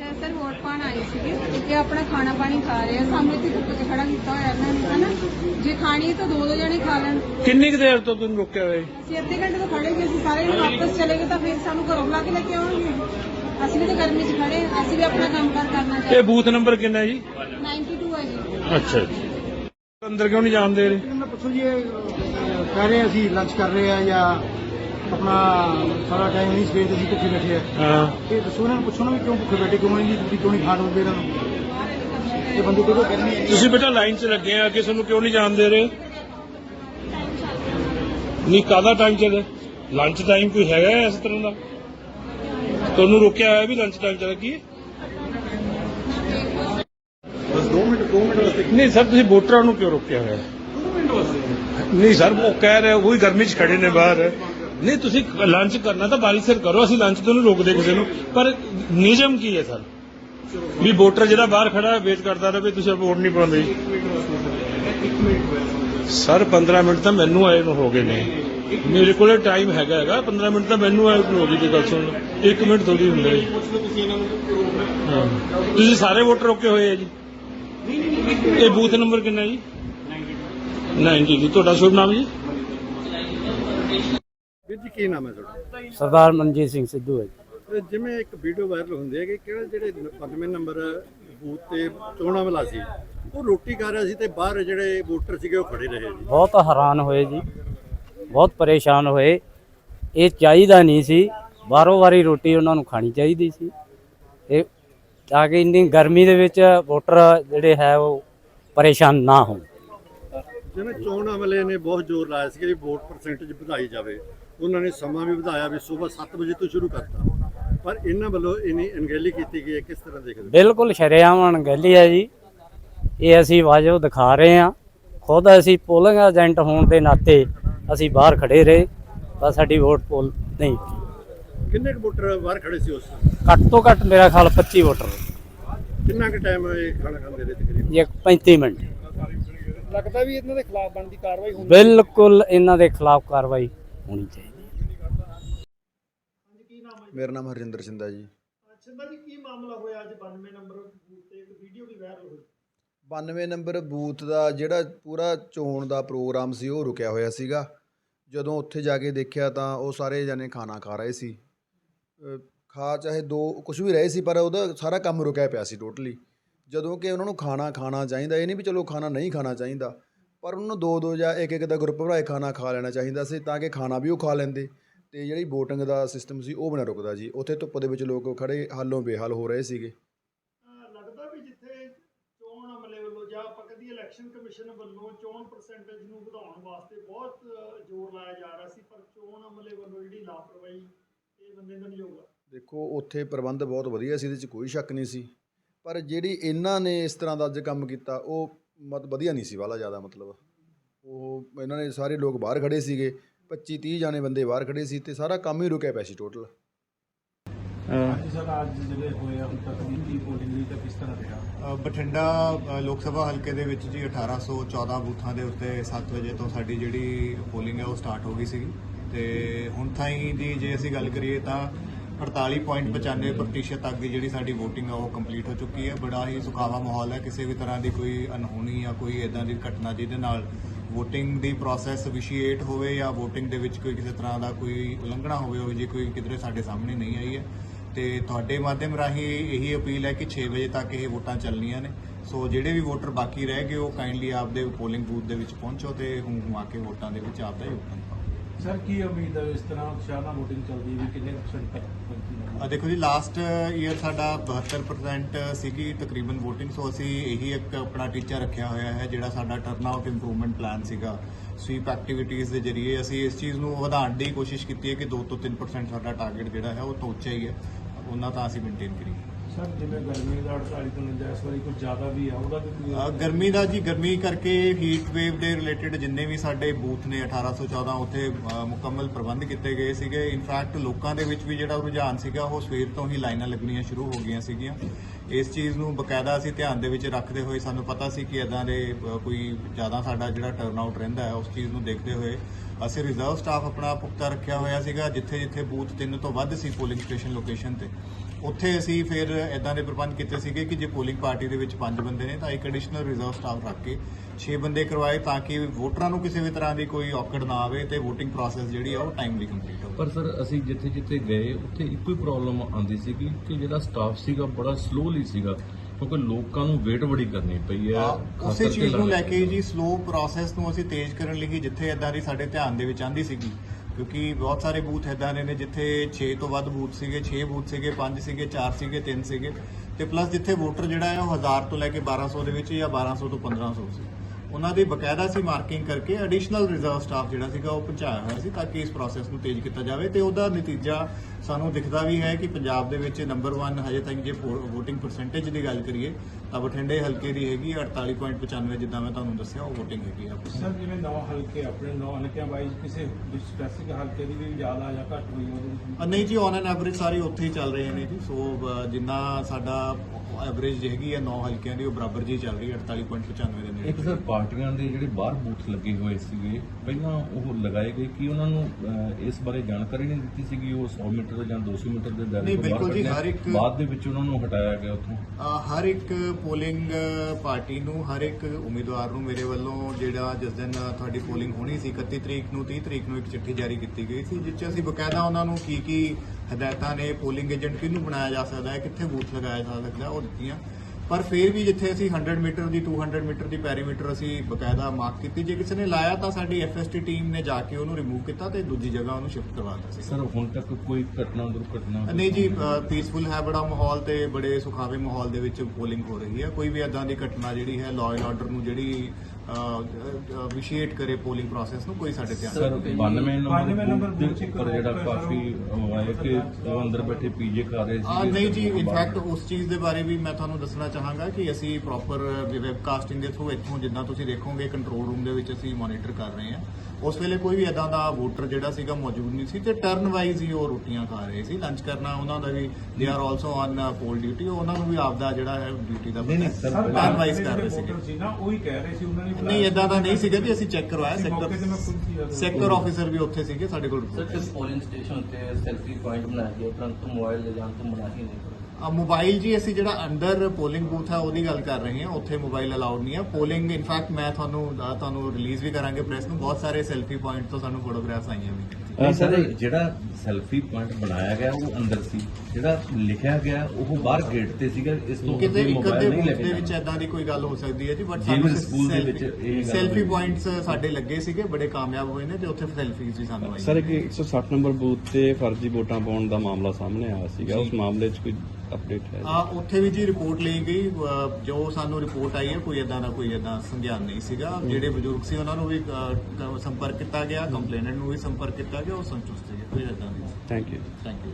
ਅੱਛਾ sir vote ਪਾਣ ਆਏ ਸੀਗੇ? ਤੇ ਆਪਣਾ ਖਾਣਾ ਪਾਣੀ ਖਾ ਰਹੇ ਆ। ਸਾਹਮਣੇ ਤੇ ਧੁੱਪ 'ਚ ਖੜਾ ਕੀਤਾ ਹੋਇਆ ਇਹਨਾਂ ਨੇ ਹਨਾ? ਜੇ ਖਾਣੀ ਹੈ ਤਾਂ ਦੋ ਦੋ ਜਣੇ ਖਾ ਲੈਣ। ਕਿੰਨੀ ਕੁ ਦੇਰ ਤੋਂ ਤੁਹਾਨੂੰ ਰੋਕਿਆ ਹੋਇਆ ਜੀ? ਅਸੀਂ ਅੱਧੇ ਘੰਟੇ ਤੋਂ ਖੜੇ ਸੀ ਅਸੀਂ ਸਾਰੇ ਜਣੇ ਵਾਪਸ ਚਲੇ ਗਏ ਤਾਂ ਫਿਰ ਸਾਨੂੰ ਘਰੋਂ ਬੁਲਾ ਕੇ ਲੈ ਕੇ ਆਉਣਗੇ। ਅਸੀਂ ਵੀ ਤਾਂ ਗਰਮੀ 'ਚ ਖੜੇ ਹਾਂ, ਅਸੀਂ ਵੀ ਆਪਣਾ ਕੰਮ ਕਾਰ ਕਰਨਾ ਇਹ ਚਾਹੀਦਾ ਬੂਥ ਨੰਬਰ ਕਿੰਨਾ ਹੈ ਜੀ 92 ਹੈ ਜੀ। ਅੱਛਾ ਜੀ ਅੰਦਰ ਕਿਉਂ ਨਹੀਂ ਜਾਣ ਦੇ ਰਹੇ? ਇਹਨਾਂ ਪੁੱਛੋ ਜੀ ਇਹ ਕਹਿ ਰਹੇ ਅਸੀਂ ਲੰਚ ਕਰ ਰਹੇ ਆ ਜਾਂ ਆਪਣਾ ਸਾਰਾ ਟਾਈਮ ਨਹੀਂ ਸਵੇਰ ਦੇ ਅਸੀਂ ਭੁੱਖੇ ਬੈਠੇ ਆ। ਹਾਂ। ਇਹ ਦੱਸੋ ਇਹਨਾਂ ਨੂੰ ਪੁੱਛੋ ਨਾ ਵੀ ਕਿਉਂ ਭੁੱਖੇ ਬੈਠੇ ਕਿਉਂ ਨਹੀਂ ਤੁਸੀਂ ਕਿਉਂ ਨਹੀਂ ਖਾਣ ਦਿੰਦੇ ਇਹਨਾਂ ਨੂੰ? ਇਹ ਬੰਦੇ ਕੋਲ ਗਰਮੀ ਹੈ ਤੁਸੀਂ ਬੇਟਾ ਲਾਈਨ 'ਚ ਲੱਗੇ ਆ ਕਿਸੇ ਨੂੰ ਕਿਉਂ ਨਹੀਂ ਜਾਣ ਦੇ ਰਹੇ? ਨਹੀਂ ਕਾਹਦਾ ਟਾਈਮ ਚੱਲ ਲੰਚ ਟਾਈਮ ਕੋਈ ਹੈਗਾ ਇਸ ਤਰ੍ਹਾਂ ਦਾ? ਤੁਹਾਨੂੰ ਰੋਕਿਆ ਹੋਇਆ ਵੀ ਲੰਚ ਟਾਈਮ ਚੱਲ ਕੀ? ਹੈ ਬਸ 2 ਮਿੰਟ 2 ਮਿੰਟ ਵਾਸਤੇ। ਨਹੀਂ ਸਰ ਤੁਸੀਂ ਵੋਟਰਾਂ ਨੂੰ ਕਿਉਂ ਰੋਕਿਆ ਹੋਇਆ? 2 ਮਿੰਟ ਵਾਸਤੇ। ਨਹੀਂ ਸਰ ਉਹ ਕਹਿ ਰਹੇ ਉਹ ਹੀ ਗਰਮੀ 'ਚ ਖੜੇ ਨੇ ਬਾਹਰ। ਨਹੀਂ ਤੁਸੀਂ ਲੰਚ ਕਰਨਾ ਤਾਂ ਬਾਰੀ ਸਿਰ ਕਰੋ ਅਸੀਂ ਲੰਚ ਤੋਂ ਨਹੀਂ ਰੋਕਦੇ ਕਿਸੇ ਨੂੰ। ਪਰ ਨਿਯਮ ਕੀ ਹੈ ਸਰ? ਵੀ ਵੋਟਰ ਜਿਹੜਾ ਬਾਹਰ ਖੜਾ ਹੈ ਵੇਟ ਕਰਦਾ ਰਹੇ ਤੁਸੀਂ ਵੋਟ ਨਹੀਂ ਪਾਉਂਦੇ। ਸਰ 15 ਮਿੰਟ ਤਾਂ ਮੈਨੂੰ ਆਏ ਨੂੰ ਹੋ ਗਏ ਨੇ। ਮੇਰੇ ਕੋਲੇ ਟਾਈਮ ਹੈਗਾ ਹੈਗਾ 15 ਮਿੰਟ ਤਾਂ ਮੈਨੂੰ ਆਏ ਨੂੰ ਹੋ ਗਈ ਜੀ ਗੱਲ ਸੁਣ 1 ਮਿੰਟ ਥੋੜੀ ਹੁੰਦਾ ਜੀ। ਹਾਂ। ਤੁਸੀਂ ਸਾਰੇ ਵੋਟਰ ਰੋਕੇ ਹੋਏ ਆ ਜੀ? ਇਹ ਬੂਥ ਨੰਬਰ ਕਿੰਨਾ ਜੀ? 90 ਜੀ ਤੁਹਾਡਾ ਸ਼ੁਭ ਨਾਮ ਜੀ? ਵੀਰ ਜੀ ਕੀ ਨਾਮ ਹੈ ਤੁਹਾਡਾ? ਸਰਦਾਰ ਮਨਜੀਤ ਸਿੰਘ ਸਿੱਧੂ ਹੈ ਜੀ। ਜਿਵੇਂ ਇੱਕ ਵੀਡੀਓ ਵਾਇਰਲ ਹੁੰਦੀ ਹੈ ਕਿ ਕਿਹੜਾ ਜਿਹੜੇ 95 ਨੰਬਰ ਬੂਥ ਤੇ ਚੋਣਾਂ ਵਾਲਾ ਸੀ ਉਹ ਰੋਟੀ ਖਾ ਰਿਹਾ ਸੀ ਤੇ ਬਾਹਰ ਜਿਹੜੇ ਵੋਟਰ ਸੀਗੇ ਉਹ ਖੜੇ ਰਹੇ ਜੀ ਬਹੁਤ ਹੈਰਾਨ ਹੋਏ ਜੀ ਬਹੁਤ ਪਰੇਸ਼ਾਨ ਹੋਏ। ਇਹ ਚਾਹੀਦਾ ਨਹੀਂ ਸੀ ਬਾਰੋ ਵਾਰੀ ਰੋਟੀ ਉਹਨਾਂ ਨੂੰ ਖਾਣੀ ਚਾਹੀਦੀ ਸੀ। ਇਹ ਤਾਂ ਕਿ ਇੰਨੀ ਗਰਮੀ ਦੇ ਵਿੱਚ ਵੋਟਰ ਜਿਹੜੇ ਹੈ ਉਹ ਪਰੇਸ਼ਾਨ ਨਾ ਹੋਣ। ਜਿਵੇਂ ਚੋਣ ਅਮਲੇ ਨੇ ਬਹੁਤ ਜ਼ੋਰ ਲਾਇਆ ਸੀ ਕਿ ਵੋਟ ਪਰਸੈਂਟੇਜ ਵਧਾਈ ਜਾਵੇ। ਉਹਨਾਂ ਨੇ ਸਮਾਂ ਵੀ ਵਧਾਇਆ ਵੀ ਸਵੇਰ 7 ਵਜੇ ਤੋਂ ਸ਼ੁਰੂ ਕਰਤਾ। ਪਰ ਇਹਨਾਂ ਵੱਲੋਂ ਇਨੀ ਅਣਗਹਿਲੀ ਕੀਤੀ ਗਈ ਹੈ ਕਿਸ ਤਰ੍ਹਾਂ ਦੇਖਦੇ ਹੋ? ਬਿਲਕੁਲ ਸ਼ਰੇਆਮ ਅਣਗਹਿਲੀ ਹੈ ਜੀ। ਇਹ ਅਸੀਂ ਵਾਜਬ ਦਿਖਾ ਰਹੇ ਹਾਂ। ਖੁਦ ਅਸੀਂ ਪੋਲਿੰਗ ਏਜੰਟ ਹੋਣ ਦੇ ਨਾਤੇ ਅਸੀਂ ਬਾਹਰ ਖੜੇ ਰਹੇ ਪਰ ਸਾਡੀ ਵੋਟ ਪੋਲ ਨਹੀਂ। ਕਿੰਨੇ ਕੁ ਵੋਟਰ ਬਾਹਰ ਖੜੇ ਸੀ ਉਸ ਸਮੇਂ? ਘੱਟ ਤੋਂ ਘੱਟ ਮੇਰਾ ਖਿਆਲ 25 ਵੋਟਰ। ਕਿੰਨਾ ਕੁ ਟਾਈਮ ਇਹ ਖਾਣਾ ਖਾਂਦੇ ਰਹੇ ਤਕਰੀਬਨ? ਇਹ 35 ਮਿੰਟ। ਲੱਗਦਾ ਵੀ ਇਹਨਾਂ ਦੇ ਖਿਲਾਫ ਬਣਦੀ ਕਾਰਵਾਈ ਹੋਣੀ ਬਿਲਕੁਲ ਇਹਨਾਂ ਦੇ ਖਿਲਾਫ ਕਾਰਵਾਈ ਹੋਣੀ ਚਾਹੀਦੀ। ਹੈ ਮੇਰਾ ਨਾਮ ਹਰਜਿੰਦਰ ਸਿੰਧਾ ਜੀ। ਸਿੰਧਾ ਜੀ ਕੀ ਮਾਮਲਾ ਹੋਇਆ? ਅੱਜ 92 ਨੰਬਰ ਬੂਥ ਤੇ ਇੱਕ ਵੀਡੀਓ ਵੀ ਵਾਇਰਲ ਹੋਈ। 92 ਨੰਬਰ ਬੂਥ ਦਾ ਜਿਹੜਾ ਪੂਰਾ ਚੋਣ ਦਾ ਪ੍ਰੋਗਰਾਮ ਸੀ ਉਹ ਰੁਕਿਆ ਹੋਇਆ ਸੀਗਾ। ਜਦੋਂ ਉੱਥੇ ਜਾ ਕੇ ਦੇਖਿਆ ਤਾਂ ਉਹ ਸਾਰੇ ਜਣੇ ਖਾਣਾ ਖਾ ਰਹੇ ਸੀ। ਖਾ ਚਾਹੇ ਦੋ ਕੁਝ ਵੀ ਰਹੇ ਸੀ ਪਰ ਉਹਦਾ ਸਾਰਾ ਕੰਮ ਰੁਕਿਆ ਪਿਆ ਸੀ ਟੋਟਲੀ ਜਦੋਂ ਕਿ ਉਹਨਾਂ ਨੂੰ ਖਾਣਾ ਖਾਣਾ ਚਾਹੀਦਾ ਇਹ ਨਹੀਂ ਵੀ ਚਲੋ ਖਾਣਾ ਨਹੀਂ ਖਾਣਾ ਚਾਹੀਦਾ ਪਰ ਉਹਨਾਂ ਨੂੰ ਦੋ ਦੋ ਜਾਂ ਇੱਕ ਇੱਕ ਦਾ ਗਰੁੱਪ ਬਣਾਏ ਖਾਣਾ ਖਾ ਲੈਣਾ ਚਾਹੀਦਾ ਸੀ ਤਾਂ ਕਿ ਖਾਣਾ ਵੀ ਉਹ ਖਾ ਲੈਂਦੇ। ਤੇ ਜਿਹੜੀ VOTING ਦਾ ਸਿਸਟਮ ਸੀ ਉਹ ਬਣਾ ਰੁਕਦਾ ਜੀ। ਉੱਥੇ ਧੁੱਪ ਦੇ ਵਿੱਚ ਲੋਕ ਖੜੇ ਹਾਲੋਂ ਬੇਹਾਲ ਹੋ ਰਹੇ ਸੀਗੇ। ਲੱਗਦਾ ਵੀ ਜਿੱਥੇ ਚੋਣ ਅਮਲੇ ਵੱਲੋਂ ਜਾਂ ਪੱਕਦੀ ਇਲੈਕਸ਼ਨ ਕਮਿਸ਼ਨ ਵੱਲੋਂ ਚੋਣ ਪਰਸੈਂਟੇਜ ਨੂੰ ਵਧਾਉਣ ਵਾਸਤੇ ਬਹੁਤ ਜ਼ੋਰ ਲਾਇਆ ਜਾ ਰਿਹਾ ਸੀ ਪਰ ਚੋਣ ਅਮਲੇ ਵੱਲੋਂ ਜਿਹੜੀ ਲਾਪਰਵਾਹੀ ਇਹ ਬੰਦੇ ਦਾ ਨਹੀਂ ਹੋਊਗਾ। ਦੇਖੋ ਉੱਥੇ ਪ੍ਰਬੰਧ ਬਹੁਤ ਵਧੀਆ ਸੀ ਇਹਦੇ 'ਚ ਕੋਈ ਸ਼ੱਕ ਨਹੀਂ ਸੀ। ਪਰ ਜਿਹੜੀ ਇਹਨਾਂ ਨੇ ਇਸ ਤਰ੍ਹਾਂ ਦਾ ਅੱਜ ਕੰਮ ਕੀਤਾ ਉਹ ਮਤ ਵਧੀਆ ਨਹੀਂ ਸੀ ਵਾਲਾ ਜ਼ਿਆਦਾ ਮਤਲਬ। ਉਹ ਇਹਨਾਂ ਨੇ ਸਾਰੇ ਲੋਕ ਬਾਹਰ ਖੜੇ ਸੀਗੇ। 25 30 ਜਾਣੇ ਬੰਦੇ ਬਾਹਰ ਖੜੇ ਸੀ ਤੇ ਸਾਰਾ ਕੰਮ ਹੀ ਰੁਕਿਆ ਪਿਆ ਸੀ ਟੋਟਲ ਅ, ਬਠਿੰਡਾ ਲੋਕ ਸਭਾ ਹਲਕੇ ਦੇ ਵਿੱਚ ਜੀ 1814 ਬੂਥਾਂ ਦੇ ਉੱਤੇ 7 ਵਜੇ ਤੋਂ ਸਾਡੀ ਜਿਹੜੀ ਪੋਲਿੰਗ ਹੈ ਉਹ ਸਟਾਰਟ ਹੋ ਗਈ ਸੀ ਤੇ ਹੁਣ ਤਾਈਂ ਦੀ ਜੇ ਅਸੀਂ ਗੱਲ ਕਰੀਏ ਤਾਂ 48.95% ਤੱਕ ਦੀ ਜਿਹੜੀ ਸਾਡੀ VOTING ਹੈ ਉਹ ਕੰਪਲੀਟ ਹੋ ਚੁੱਕੀ ਹੈ ਬੜਾ ਹੀ ਸੁਖਾਵਾ ਮਾਹੌਲ ਹੈ ਕਿਸੇ ਵੀ ਤਰ੍ਹਾਂ ਦੀ ਕੋਈ ਅਨਹੋਣੀ ਜਾਂ ਕੋਈ ਇਦਾਂ ਦੀ ਘਟਨਾ ਜਿਹਦੇ ਨਾਲ VOTING ਦੀ ਪ੍ਰੋਸੈਸ ਵਿਸ਼ੀਏਟ ਹੋਵੇ ਜਾਂ VOTING ਦੇ ਵਿੱਚ ਕੋਈ ਕਿਸੇ ਤਰ੍ਹਾਂ ਦਾ ਕੋਈ ਉਲੰਘਣਾ ਹੋਵੇ ਉਹ ਜੇ ਕੋਈ ਕਿਧਰੇ ਸਾਡੇ ਸਾਹਮਣੇ ਨਹੀਂ ਆਈ ਹੈ, ਤੇ ਤੁਹਾਡੇ ਮਾਧਿਅਮ ਰਾਹੀਂ ਇਹੀ ਅਪੀਲ ਹੈ ਕਿ 6 ਵਜੇ ਤੱਕ ਇਹ ਵੋਟਾਂ ਚੱਲਣੀਆਂ ਨੇ। ਸੋ ਜਿਹੜੇ ਵੀ ਵੋਟਰ ਬਾਕੀ ਰਹਿ ਗਏ, ਉਹ ਕਾਈਂਡਲੀ ਆਪਦੇ ਪੋਲਿੰਗ ਬੂਥ ਦੇ ਵਿੱਚ ਪਹੁੰਚੋ ਤੇ ਹੂੰ ਹੂੰ ਆ ਕੇ ਵੋਟਾਂ ਦੇ ਵਿੱਚ ਆਪਦਾ ਯੋਗਦਾਨ ਪਾਓ। ਸਰ, ਕੀ ਉਮੀਦ ਹੈ ਇਸ ਤਰ੍ਹਾਂ ਉਤਸ਼ਾਹ ਨਾਲ VOTING ਚੱਲਦੀ ਵੀ ਕਿੰਨੇ ਪਰਸੈਂਟ ਤੱਕ ਦੇਖੋ ਜੀ ਲਾਸਟ ਈਅਰ ਸਾਡਾ 72% ਸੀਗੀ, ਤਕਰੀਬਨ VOTING ਸੋ ਅਸੀਂ ਇਹੀ ਇੱਕ ਆਪਣਾ ਟੀਚਾ ਰੱਖਿਆ ਹੋਇਆ ਹੈ, ਜਿਹੜਾ ਸਾਡਾ ਟਰਨ ਆਊਟ ਇੰਪਰੂਵਮੈਂਟ ਪਲਾਨ ਸੀਗਾ। ਸਵੀਪ ਐਕਟੀਵਿਟੀਜ਼ ਦੇ ਜ਼ਰੀਏ ਅਸੀਂ ਇਸ ਚੀਜ਼ ਨੂੰ ਵਧਾਉਣ ਦੀ ਕੋਸ਼ਿਸ਼ ਕੀਤੀ ਹੈ ਕਿ 2 ਤੋਂ 3% ਸਾਡਾ ਟਾਰਗੇਟ ਜਿਹੜਾ ਹੈ, ਉਹ ਤੋਂ ਉੱਚਾ ਹੀ ਹੈ। ਉਹਨਾਂ ਤਾਂ ਅਸੀਂ ਮੇਨਟੇਨ ਕਰੀਏ ਸਰ ਜਿਵੇਂ ਗਰਮੀ ਦਾ 48 ਤੋਂ 49 ਇਸ ਵਾਰੀ ਕੁਝ ਜ਼ਿਆਦਾ ਵੀ ਆ ਉਹਦਾ ਵੀ ਕੋਈ ਅ, ਗਰਮੀ ਦਾ ਜੀ ਗਰਮੀ ਕਰਕੇ ਹੀਟ ਵੇਵ ਦੇ ਰਿਲੇਟਡ ਜਿੰਨੇ ਵੀ ਸਾਡੇ ਬੂਥ ਨੇ 1814 ਉੱਥੇ ਅ, ਮੁਕੰਮਲ ਪ੍ਰਬੰਧ ਕੀਤੇ ਗਏ ਸੀਗੇ। ਇਨਫੈਕਟ ਲੋਕਾਂ ਦੇ ਵਿੱਚ ਵੀ ਜਿਹੜਾ ਰੁਝਾਨ ਸੀਗਾ ਉਹ ਸਵੇਰ ਤੋਂ ਹੀ ਲਾਈਨਾਂ ਲੱਗਣੀਆਂ ਸ਼ੁਰੂ ਹੋ ਗਈਆਂ ਸੀਗੀਆਂ। ਇਸ ਚੀਜ਼ ਨੂੰ ਬਕਾਇਦਾ ਅਸੀਂ ਧਿਆਨ ਦੇ ਵਿੱਚ ਰੱਖਦੇ ਹੋਏ ਸਾਨੂੰ ਪਤਾ ਸੀ ਕਿ ਇਦਾਂ ਦੇ ਅ, ਕੋਈ ਜ਼ਿਆਦਾ ਸਾਡਾ ਜਿਹੜਾ ਟਰਨ ਆਊਟ ਰਹਿੰਦਾ ਹੈ ਉਸ ਚੀਜ਼ ਨੂੰ ਦੇਖਦੇ ਹੋਏ ਅਸੀਂ ਰਿਜ਼ਰਵ ਸਟਾਫ ਆਪਣਾ ਪੁਖਤਾ ਰੱਖਿਆ ਹੋਇਆ ਸੀਗਾ ਜਿੱਥੇ ਜਿੱਥੇ ਬੂਥ ਤਿੰਨ ਤੋਂ ਵੱਧ ਸੀ ਪੋਲਿੰਗ ਸਟੇਸ਼ਨ ਲੋਕੇਸ਼ਨ ਤੇ। ਉੱਥੇ ਅਸੀਂ ਫਿਰ ਇਦਾਂ ਦੇ ਪ੍ਰਬੰਧ ਕੀਤੇ ਸੀਗੇ ਕਿ ਜੇ ਪੋਲਿੰਗ ਪਾਰਟੀ ਦੇ ਵਿੱਚ 5 ਬੰਦੇ ਨੇ ਤਾਂ ਇੱਕ ਐਡੀਸ਼ਨਲ ਰਿਜ਼ਰਵ ਸਟਾਫ ਰੱਖ ਕੇ 6 ਬੰਦੇ ਕਰਵਾਏ ਤਾਂ ਕਿ ਵੋਟਰਾਂ ਨੂੰ ਕਿਸੇ ਵੀ ਤਰ੍ਹਾਂ ਦੀ ਕੋਈ ਔਕੜ ਨਾ ਆਵੇ ਤੇ VOTING ਪ੍ਰੋਸੈਸ ਜਿਹੜੀ ਆ ਉਹ ਟਾਈਮਲੀ ਕੰਪਲੀਟ ਹੋਵੇ। ਪਰ ਸਰ ਅਸੀਂ ਜਿੱਥੇ ਜਿੱਥੇ ਗਏ ਉੱਥੇ ਇੱਕੋ ਹੀ ਪ੍ਰੋਬਲਮ ਆਂਦੀ ਸੀਗੀ ਕਿ ਜਿਹੜਾ ਸਟਾਫ ਸੀਗਾ ਬੜਾ ਸਲੋਲੀ ਸੀਗਾ ਕਿਉਂਕਿ ਲੋਕਾਂ ਨੂੰ ਵੇਟ ਬੜੀ ਕਰਨੀ ਪਈ ਹੈ। ਉਸੇ ਚੀਜ਼ ਨੂੰ ਲੈ ਕੇ ਜੀ ਸਲੋ ਪ੍ਰੋਸੈਸ ਨੂੰ ਅਸੀਂ ਤੇਜ਼ ਕਰਨ ਲਈ ਜਿੱਥੇ ਇਦਾਂ ਦੀ ਸਾਡੇ ਧਿਆਨ ਦੇ ਵਿੱਚ ਆਂਦੀ ਸੀਗੀ ਕਿਉਂਕਿ ਬਹੁਤ ਸਾਰੇ ਬੂਥ ਇਦਾਂ ਦੇ ਨੇ ਜਿੱਥੇ 6 ਤੋਂ ਵੱਧ ਬੂਥ ਸੀਗੇ 6 ਬੂਥ ਸੀਗੇ 5 ਸੀਗੇ 4 ਸੀਗੇ 3 ਸੀਗੇ। ਤੇ ਪਲੱਸ ਜਿੱਥੇ ਵੋਟਰ ਜਿਹੜਾ ਹੈ ਉਹ 1000 ਤੋਂ ਲੈ ਕੇ 1200 ਦੇ ਵਿੱਚ ਜਾਂ 1200 ਤੋਂ 1500 ਸੀ। ਉਹਨਾਂ ਦੀ ਬਕਾਇਦਾ ਸੀ ਮਾਰਕਿੰਗ ਕਰਕੇ ਐਡੀਸ਼ਨਲ ਰਿਜ਼ਰਵ ਸਟਾਫ ਜਿਹੜਾ ਸੀਗਾ ਉਹ ਪਹੁੰਚਾਇਆ ਹੋਇਆ ਸੀ ਤਾਂ ਕਿ ਇਸ ਪ੍ਰੋਸੈਸ ਨੂੰ ਤੇਜ਼ ਕੀਤਾ ਜਾਵੇ ਤੇ ਉਹਦਾ ਨਤੀਜਾ ਸਾਨੂੰ ਦਿਖਦਾ ਵੀ ਹੈ ਕਿ ਪੰਜਾਬ ਦੇ ਵਿੱਚ ਨੰਬਰ 1 ਹਜੇ ਤੱਕ ਜੇ VOTING ਪਰਸੈਂਟੇਜ ਦੀ ਗੱਲ ਕਰੀਏ ਤਾਂ ਬਠਿੰਡੇ ਹਲਕੇ ਦੀ ਹੈਗੀ 48.95 ਜਿੱਦਾਂ ਮੈਂ ਤੁਹਾਨੂੰ ਦੱਸਿਆ ਉਹ VOTING ਹੈਗੀ ਆ। ਸਰ ਜਿਵੇਂ ਨੌ ਹਲਕੇ ਆਪਣੇ ਨੌ ਹਲਕਿਆਂ ਵਾਈਜ਼ ਕਿਸੇ ਸਪੈਸਿਫਿਕ ਹਲਕੇ ਦੀ ਵੀ ਜ਼ਿਆਦਾ ਜਾਂ ਘੱਟ ਹੋਈ ਉਹਦੇ ਨਹੀਂ ਜੀ ਔਨ ਐਨ ਐਵਰੇਜ ਸਾਰੇ ਉੱਥੇ ਹੀ ਚੱਲ ਰਹੇ ਨੇ ਜੀ। ਸੋ ਜਿੰਨਾ ਸਾਡਾ ਐਵਰੇਜ ਹੈਗੀ ਹੈ 9 ਹਲਕਿਆਂ ਦੀ ਉਹ ਬਰਾਬਰ ਜੀ ਚੱਲ ਰਹੀ ਹੈ 48.95 ਦੇ ਨੇੜੇ। ਇੱਕ ਸਰ ਪਾਰਟੀਆਂ ਦੇ ਜਿਹੜੇ ਬਾਹਰ ਬੂਥ ਲੱਗੇ ਹੋਏ ਸੀਗੇ ਪਹਿਲਾਂ ਉਹ ਲਗਾਏ ਗਏ ਕਿ ਉਹਨਾਂ ਨੂੰ ਅਹ, ਇਸ ਬਾਰੇ ਜਾਣਕਾਰੀ ਨਹੀਂ ਦਿੱਤੀ ਸੀਗੀ ਉਹ 100 ਮੀਟਰ ਜਾਂ 200 ਮੀਟਰ ਦੇ ਦਾਇਰੇ ਨਹੀਂ, ਤੋਂ ਬਾਹਰ ਬਿਲਕੁਲ ਜੀ, ਕੱਢਣੇ। ਹਰ ਇੱਕ- ਬਾਅਦ ਦੇ ਵਿੱਚ ਉਹਨਾਂ ਨੂੰ ਹਟਾਇਆ ਗਿਆ ਉੱਥੋਂ ਅ, ਹਰ ਇੱਕ ਪੋਲਿੰਗ ਪਾਰਟੀ ਨੂੰ ਹਰ ਇੱਕ ਉਮੀਦਵਾਰ ਨੂੰ ਮੇਰੇ ਵੱਲੋਂ ਜਿਹੜਾ ਜਿਸ ਦਿਨ ਤੁਹਾਡੀ ਪੋਲਿੰਗ ਹੋਣੀ ਸੀ 31 ਤਰੀਕ ਨੂੰ 30 ਤਰੀਕ ਨੂੰ ਇੱਕ ਚਿੱਠੀ ਜਾਰੀ ਕੀਤੀ ਗਈ ਸੀ ਜਿਸ 'ਚ ਅਸੀਂ ਬਕਾਇਦਾ ਉਹਨਾਂ ਨੂੰ ਕੀ ਕੀ ਹਦਾਇਤਾਂ ਨੇ ਪੋਲਿੰਗ ਏਜੰਟ ਕਿਹਨੂੰ ਬਣਾਇਆ ਜਾ ਸਕਦਾ ਹੈ ਕਿੱਥੇ ਬੂਥ ਲਗਾਇਆ ਜਾ ਸਕਦਾ ਹੈ, ਉਹ ਦਿੱਤੀਆਂ ਪਰ ਫਿਰ ਵੀ ਜਿੱਥੇ ਅਸੀਂ 100 ਮੀਟਰ ਦੀ 200 ਮੀਟਰ ਦੀ ਪੈਰੀਮੀਟਰ ਅਸੀਂ ਬਕਾਇਦਾ ਮਾਰਕ ਕੀਤੀ ਜੇ ਕਿਸੇ ਨੇ ਲਾਇਆ ਤਾਂ ਸਾਡੀ ਐਫਐਸਟੀ ਟੀਮ ਨੇ ਜਾ ਕੇ ਉਹਨੂੰ ਰਿਮੂਵ ਕੀਤਾ ਤੇ ਦੂਜੀ ਜਗ੍ਹਾ ਉਹਨੂੰ ਸ਼ਿਫਟ ਕਰਵਾ ਦਿੱਤਾ ਸੀ। ਸਰ ਹੁਣ ਤੱਕ ਕੋਈ ਘਟਨਾ ਦੁਰਘਟਨਾ ਨਹੀਂ ਜੀ ਪੀਸਫੁਲ ਹੈ ਬੜਾ ਮਾਹੌਲ ਤੇ ਬੜੇ ਸੁਖਾਵੇ ਮਾਹੌਲ ਦੇ ਵਿੱਚ ਪੋਲਿੰਗ ਹੋ ਰਹੀ ਹੈ। ਕੋਈ ਵੀ ਇਦਾਂ ਦੀ ਘਟਨਾ ਜਿਹੜੀ ਹੈ ਲਾਅ ਐਂਡ ਆਰਡਰ ਨੂੰ ਜਿਹੜੀ ਵਿਸ਼ੀਏਟ ਕਰੇ ਪੋਲਿੰਗ ਪ੍ਰੋਸੈਸ ਨੂੰ ਕੋਈ ਸਾਡੇ ਧਿਆਨ ਸਰ 92 92 ਨੰਬਰ ਦੇ ਉੱਪਰ ਜਿਹੜਾ ਕਾਫੀ ਆਇਆ ਕਿ ਉਹ ਅੰਦਰ ਬੈਠੇ ਪੀਜੇ ਖਾ ਰਹੇ ਸੀ ਨਹੀਂ ਜੀ ਇਨਫੈਕਟ ਉਸ ਚੀਜ਼ ਦੇ ਬਾਰੇ ਵੀ ਮੈਂ ਤੁਹਾਨੂੰ ਦੱਸਣਾ ਚਾਹਾਂਗਾ ਕਿ ਅਸੀਂ ਪ੍ਰੋਪਰ ਵੈਬਕਾਸਟਿੰਗ ਦੇ ਥਰੂ ਇੱਥੋਂ ਜਿੱਦਾਂ ਤੁਸੀਂ ਦੇਖੋਗੇ ਕੰਟਰੋਲ ਰੂਮ ਦੇ ਵਿੱਚ ਅਸੀਂ ਮੋਨੀਟਰ ਕਰ ਰਹੇ ਹਾਂ ਉਸ ਵੇਲੇ ਕੋਈ ਵੀ ਇਦਾਂ ਦਾ ਵੋਟਰ ਜਿਹੜਾ ਸੀਗਾ ਮੌਜੂਦ ਨਹੀਂ ਸੀ ਤੇ ਟਰਨ ਵਾਈਜ਼ ਹੀ ਉਹ ਰੋਟੀਆਂ ਖਾ ਰਹੇ ਸੀ ਲੰਚ ਕਰਨਾ ਉਹਨਾਂ ਦਾ ਵੀ they are also on poll duty ਉਹਨਾਂ ਨੂੰ ਵੀ ਆਪਦਾ ਜਿਹੜਾ ਹੈ ਡਿਊਟੀ ਦਾ ਨਹੀਂ, ਨਹੀਂ, ਪਤਾ ਸਰ, ਟਰਨ ਵਾਈਜ਼ ਕਰ ਰਹੇ ਸੀਗੇ ਸੀ ਨਾ ਉਹੀ ਕਹਿ ਰਹੇ ਸੀ ਉਹਨਾਂ ਨੇ ਨਹੀਂ ਇਦਾਂ ਦਾ ਨਹੀਂ ਸੀਗਾ ਜੀ ਅਸੀਂ ਚੈੱਕ ਕਰਵਾਇਆ ਸੈਕਟਰ। ਸੈਕਟਰ ਆਫੀਸਰ ਵੀ ਉੱਥੇ ਸੀਗੇ ਸਾਡੇ ਕੋਲ ਸਰ ਪੋਲਿੰਗ ਸਟੇਸ਼ਨ ਤੇ ਸੈਲਫੀ ਪੁਆਇੰਟ ਬਣਾਇਆ ਗਿਆ ਪਰੰਤੂ ਮੋਬਾਈਲ ਲੈ ਜਾਣ ਤੋਂ ਮਨਾ ਹੀ ਨਹੀਂ ਮੋਬਾਈਲ ਜੀ ਅਸੀਂ ਜਿਹੜਾ ਅੰਦਰ ਪੋਲਿੰਗ ਬੂਥ ਹੈ ਉਹਦੀ ਗੱਲ ਕਰ ਰਹੇ ਹਾਂ। ਉੱਥੇ ਮੋਬਾਈਲ ਅਲਾਉਡ ਨਹੀਂ ਹੈ ਪੋਲਿੰਗ ਇਨਫੈਕਟ ਮੈਂ ਤੁਹਾਨੂੰ ਤੁਹਾਨੂੰ ਰਿਲੀਜ਼ ਵੀ ਕਰਾਂਗੇ ਪ੍ਰੈਸ ਨੂੰ। ਬਹੁਤ ਸਾਰੇ ਸੈਲਫੀ ਪੁਆਇੰਟ ਤੋਂ ਸਾਨੂੰ ਫੋਟੋਗ੍ਰਾਫਸ ਆਈਆਂ ਵੀ। ਸਰ ਜਿਹੜਾ ਸੈਲਫੀ ਪੁਆਇੰਟ ਬਣਾਇਆ ਗਿਆ ਉਹ ਅੰਦਰ ਸੀ। ਜਿਹੜਾ ਲਿਖਿਆ ਗਿਆ ਉਹ ਬਾਹਰ ਗੇਟ ਤੇ ਸੀਗਾ। ਇਸ ਤੋਂ ਕਿਤੇ ਇੱਕ ਕੇ ਦੇ ਵਿੱਚ। ਐਦਾਂ ਦੀ ਕੋਈ ਗੱਲ ਹੋ ਸਕਦੀ ਹੈ ਜੀ ਬਟ ਜਿਵੇਂ ਸਕੂਲ ਦੇ ਵਿੱਚ ਸੈਲਫੀ। ਪੁਆਇੰਟਸ ਸਾਡੇ ਲੱਗੇ ਸੀਗੇ ਬੜੇ ਕਾਮਯਾਬ ਹੋਏ ਨੇ ਤੇ ਉੱਥੇ ਸੈਲਫੀਜ਼ ਵੀ ਸਾਨੂੰ ਆਈਆਂ ਸਰ ਇੱਕ 160 ਨੰਬਰ ਬੂਥ ਤੇ ਫਰਜ਼ੀ ਵੋਟਾਂ ਪਾਉਣ ਦਾ ਮਾਮਲਾ ਸਾਹਮਣੇ ਆਇਆ ਸੀਗਾ। ਉਸ ਮਾਮਲੇ 'ਚ ਕੋਈ ਅਪਡੇਟ ਹੈ ਆ ਉੱਥੇ ਵੀ ਜੀ ਰਿਪੋਰਟ ਲਈ ਗਈ ਅ, ਜੋ ਸਾਨੂੰ ਰਿਪੋਰਟ ਆਈ ਹੈ ਕੋਈ ਇਦਾਂ ਦਾ ਕੋਈ ਇਦਾਂ ਸੰਗਿਆਨ ਨਹੀਂ ਸੀਗਾ। ਜਿਹੜੇ ਬਜ਼ੁਰਗ ਸੀ ਉਹਨਾਂ ਨੂੰ ਵੀ ਅ, ਕ- ਸੰਪਰਕ ਕੀਤਾ ਗਿਆ ਕੰਪਲੇਨੈਂਟ ਨੂੰ ਵੀ ਸੰਪਰਕ ਕੀਤਾ ਗਿਆ ਉਹ ਸੰਤੁਸ਼ਟ ਸੀਗੇ ਕੋਈ ਇਦਾਂ ਨਹੀਂ ਥੈਂਕ ਯੂ ਥੈਂਕ ਯੂ